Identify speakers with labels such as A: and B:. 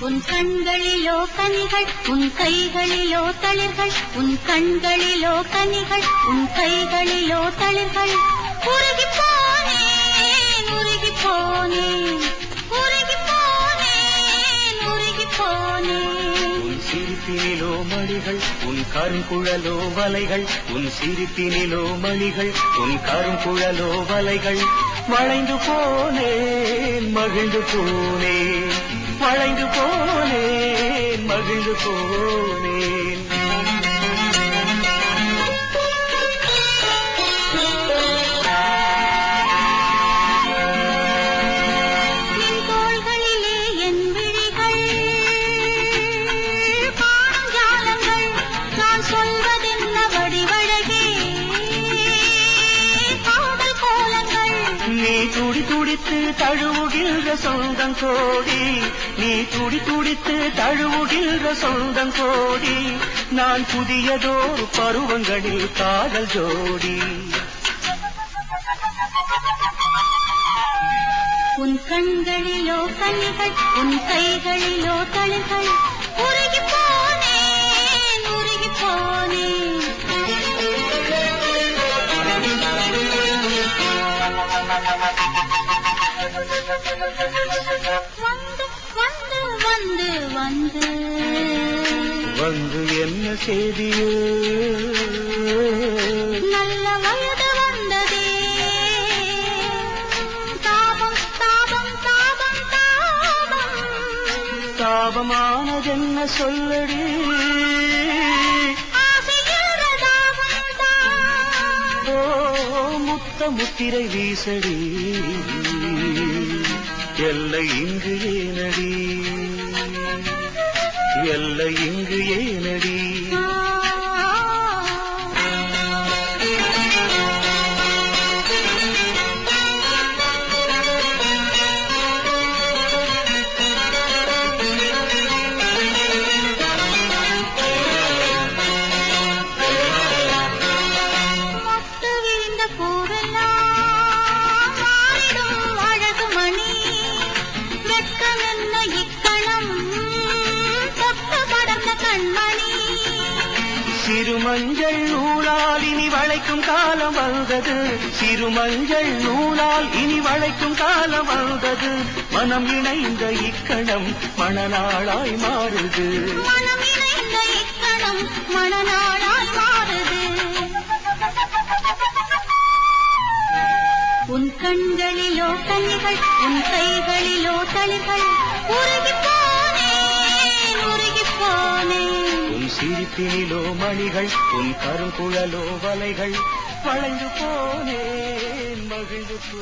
A: உன் கண்களிலோ கனிகள் உன் கைகளிலோ தளிர்கள் உன் கண்களிலோ கனிகள் உன் கைகளிலோ தளிர்கள். உருகி போனேன் உருகி போனேன் உருகி போனேன் உருகி போனேன்
B: உன் சிரிப்பினிலோ மணிகள் உன் கருங்குழலோ வலைகள் உன் சிரிப்பினிலோ மணிகள் உன் கருங்குழலோ வலைகள். வளைந்து போனேன் மகிழ்ந்து போனேன். போனேன் நீ துடி துடித்து தழுவுகின்ற சொந்தம் கோடி. நீ துடி துடித்து தழுவுகின்ற சொந்தம் கோடி. நான் புதியதோர் பருவங்களில் காதல் ஜோடி.
A: உன் கண்களிலோ கண்கள் உன் கைகளிலோ தழுகள் உருகிப்போ வந்து வந்து
B: என்ன செய்தியோ?
A: நல்ல வயது வந்ததே. தாபம் தாபம் தாபம் தாபம்.
B: தாபமானதென்ன சொல்லடி? முத்த முத்திரை வீசடி. எல்லை இங்கு ஏனடி? எல்லை இங்கு ஏனடி? சிறுமஞ்சள் நூலால் இனி வளைக்கும் காலம் வந்தது. சிறுமஞ்சள் நூலால் இனி வளைக்கும் காலம் வந்தது. மனம் இணைந்த இக்கணம் மணநாளாய் மாறுது.
A: மணநாளாய் மாறுது. உன் கண்களிலோ கண்ணிகள் உன் கைகளிலோ தளிர்கள். உருகி
B: சிரிப்பினிலோ மணிகள் உன் கருங்குழலோ வலைகள் வளைந்து போனேன் மகிழ்ந்து போ.